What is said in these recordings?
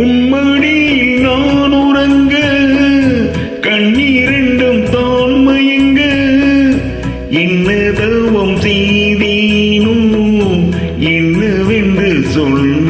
உம்மடியில் நான் உறங்க கண்ணீரெண்டும் தான் மயங்க. என்ன தவம் செய்தீனோ என்னவென்று சொல்ல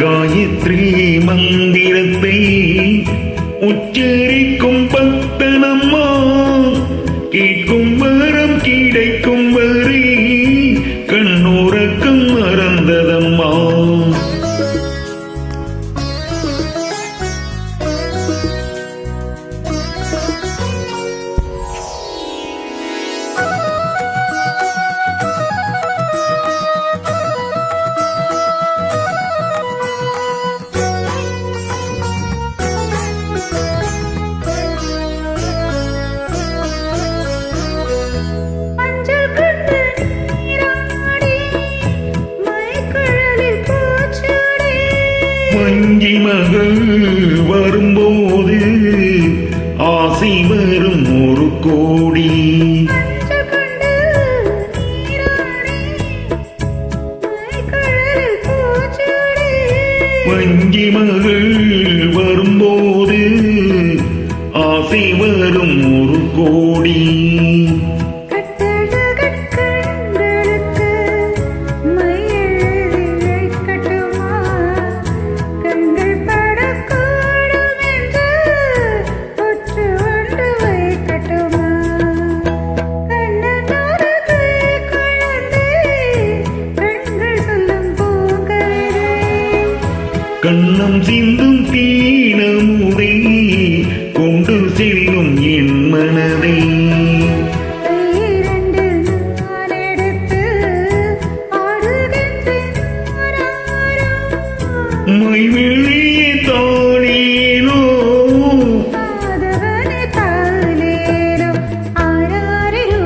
காயத்ரி மந்திரத்தை உச்சரிக்கும் பக்தனம்மா. வஞ்சி மகள் வரும்போது ஆசை வரும் ஒரு கோடி. வஞ்சி மகள் வரும்போது ஆசை வரும் ஒரு கோடி கண்ணம் சிந்தும் தீனமுதை கொண்டு செல்லும் என் மனதை. தாலேலோ, ஆராரிரோ,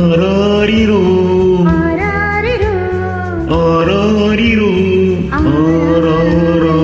ஆராரிரோ? ஆராரிரோ. ஆராரிரோ? ஆராரோ